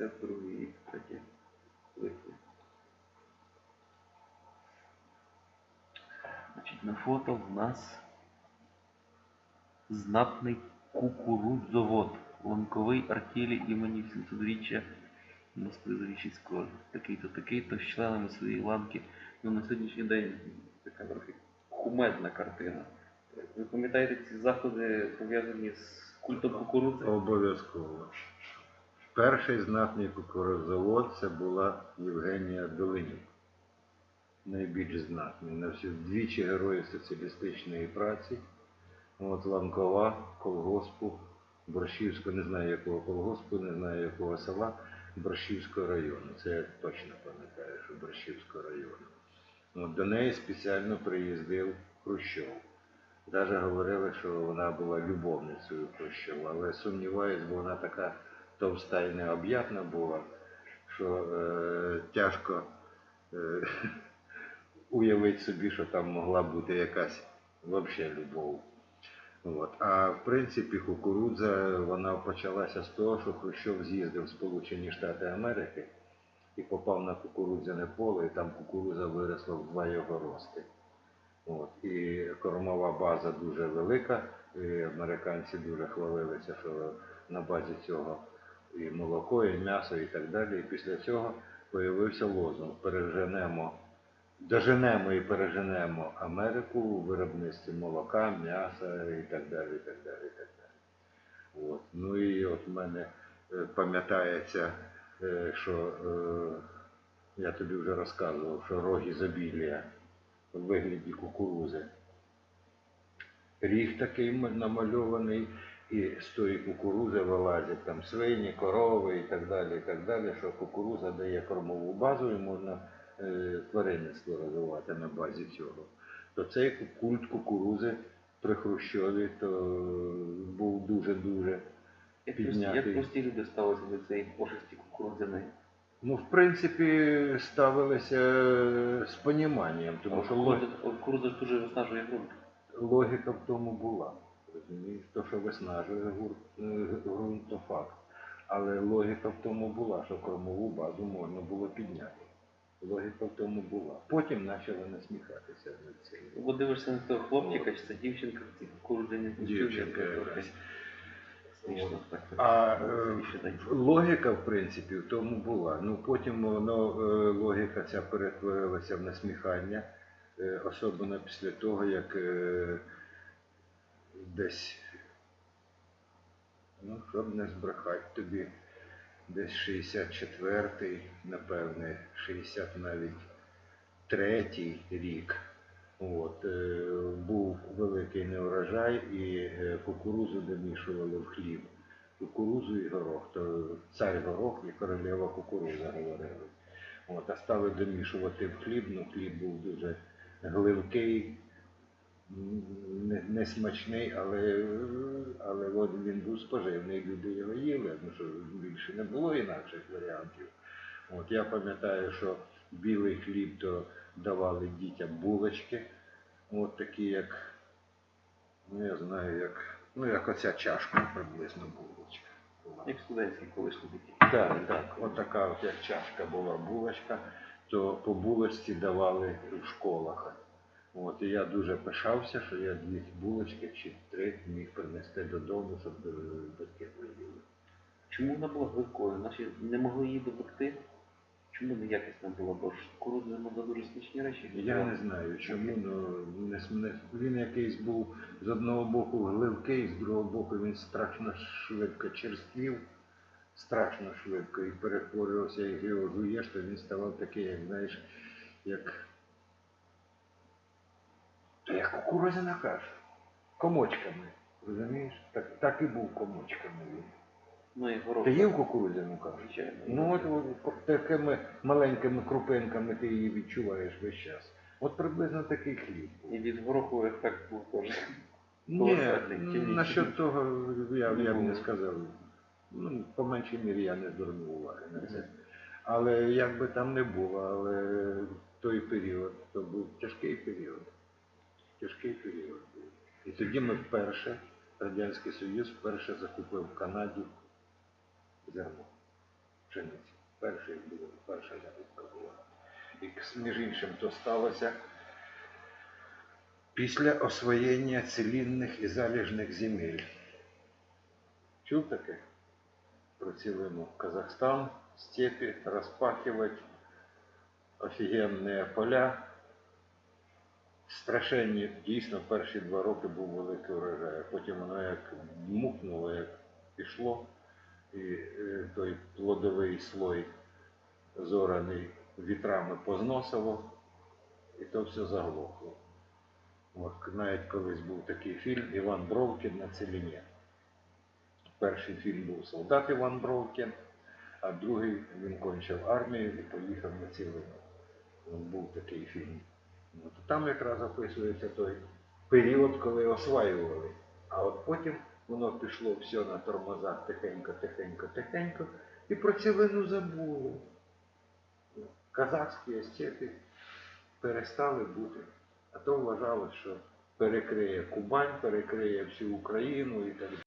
52 рік, 3 липня. Значить, на фото в нас знатний кукурудзовод, ланковий артілі імені 700-річчя Москви-Зарічівського. Такий-то, такий-то, з членами своєї ланки. Ну, на сьогоднішній день така трохи кумедна картина. Ви пам'ятаєте ці заходи пов'язані з культом кукурудзи? Обов'язково. Перший знатний кукурудзавод це була Євгенія Долинюк. Найбільш знатний. На всі двічі герої соціалістичної праці. От Ланкова, колгоспу, Борщівського, не знаю якого колгоспу, не знаю якого села, Борщівського району. Це я точно пам'ятаю, що Борщівського району. От до неї спеціально приїздив Хрущов. Даже говорили, що вона була любовницею Хрущова, але сумніваюсь, бо вона така товста і необ'ятна була, що е, тяжко е, уявити собі, що там могла бути якась взагалі любов. От. А в принципі кукурудза вона почалася з того, що Хрущов з'їздив в Сполучені Штати Америки і попав на кукурудзяне поле, і там кукурудза виросла в два його рости. От. І кормова база дуже велика. І американці дуже хвалилися, що на базі цього і молоко, і м'ясо, і так далі. І після цього появився лозунг Переженемо, доженемо і переженемо Америку у виробництві молока, м'яса і так далі. і так далі, і так далі. От. Ну і от в мене е, пам'ятається, е, що е, я тобі вже розказував, що рог ізобілія в вигляді кукурузи. Ріг такий намальований, і з тої кукурузи вилазять там свині, корови і так далі, і так далі, що кукуруза дає кормову базу і можна е, тваринництво розвивати на базі цього. То цей культ кукурузи при Хрущові то був дуже-дуже піднятий. як прості люди ставилися до цієї пошесті кукурудзяної? Ну, в принципі, ставилися з поніманням, тому що логіка. Кукурудза, дуже виснажує ґрунт. Логіка в тому була. Розумієш, то, що виснажує гурт, е, ґрунт, то факт. Але логіка в тому була, що кормову базу можна було підняти. Логіка в тому була. Потім почали насміхатися над цим. Бо дивишся на того хлопчика, чи це дівчинка в цій кукурудзяній Дівчинка якась. Смішно так. А е, логіка, в принципі, в тому була. Ну потім воно, е, логіка ця перетворилася в насміхання, е, особливо після того, як е, десь, ну, щоб не збрехати тобі, десь 64-й, напевне, 60 навіть третій рік. От, е, був великий неурожай і е, кукурузу домішували в хліб. Кукурузу і горох, то цар горох і королева кукуруза говорили. От, а стали домішувати в хліб, ну хліб був дуже гливкий, не, смачний, але, але от він був споживний, люди його їли, тому що більше не було інакших варіантів. От я пам'ятаю, що білий хліб то давали дітям булочки, от такі як, ну я знаю, як, ну як оця чашка приблизно булочка. була. Як студентські колишні такі. Так, так, от така от як чашка була булочка, то по булочці давали в школах. От, я дуже пишався, що я дві булочки чи три міг принести додому, щоб е, батьки поїли. Чому вона була гливкою? Наші не могли її допекти? Чому не якісна була? Бо ж кукурудза могла дуже смачні речі. Я не знаю чому, ну не, він якийсь був з одного боку гливкий, з другого боку він страшно швидко черствів, страшно швидко і перетворювався, як його жуєш, то він ставав такий, як знаєш, як, як кукурузяна каша, комочками. Розумієш? Так, так і був комочками він. Ну і горох. Ти їв кукурудзяну кашу? Звичайно. Ну от, от такими маленькими крупинками ти її відчуваєш весь час. От приблизно такий хліб. І від гороху ефект був теж. Ні, насчет того я, я б не сказав. Ну, по меншій мірі я не звернув уваги на це. Але як би там не було, але той період, то був тяжкий період. Тяжкий період був. І тоді ми вперше, Радянський Союз вперше закупив в Канаді зерно. пшениці. Перший був, перша закупка була. І між іншим то сталося після освоєння цілінних і заліжних земель. Чув таке? Про цілину Казахстан, степи, розпахивать, офігенні поля. Страшенні, дійсно, перші два роки був великий урожай, а потім воно як мукнуло, як пішло, і е, той плодовий слой зораний вітрами позносило, і то все заглохло. От навіть колись був такий фільм Іван Бровкін на ціліні. Перший фільм був Солдат Іван Бровкін, а другий він кончив армію і поїхав на цілину. Ну, Був такий фільм. От там якраз описується той період, коли осваювали. А от потім воно пішло все на тормозах тихенько, тихенько, тихенько, і про цілину забуло. Казахські степи перестали бути. А то вважалось, що перекриє Кубань, перекриє всю Україну і так далі.